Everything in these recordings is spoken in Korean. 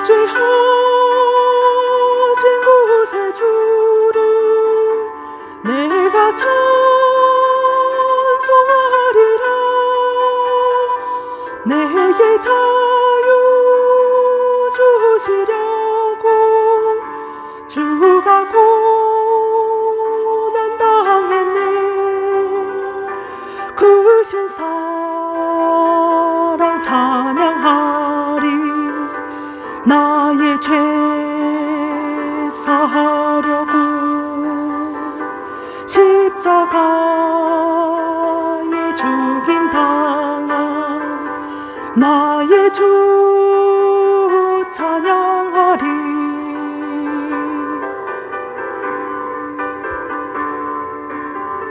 속죄하신 구세주를 내가 찬송하리라. 내게 자유 주시려고 주가 고난 당했네. 그신 사랑 잘 사하려고 십자가에 죽임 당한 나의 주 찬양하리.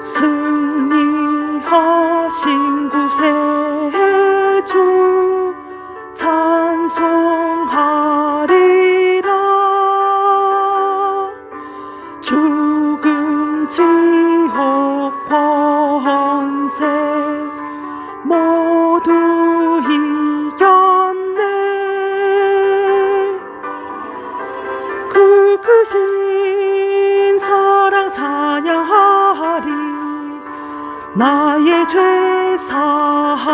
승리하신 구세주 크신 사랑 찬양하리. 나의 죄 사하려고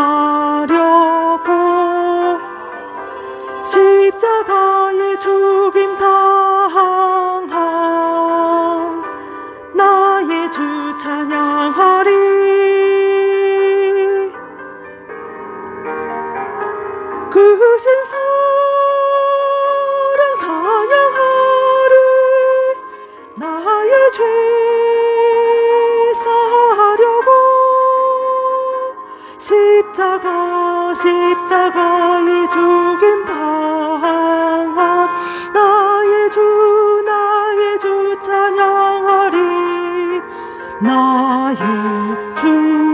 십자가에 죽임 당한 나의 주 찬양하리. 그 신 사 죄 사하려고 십자가 십자가에 죽임 당한 나의 주 나의 주 찬양하리. 나의 주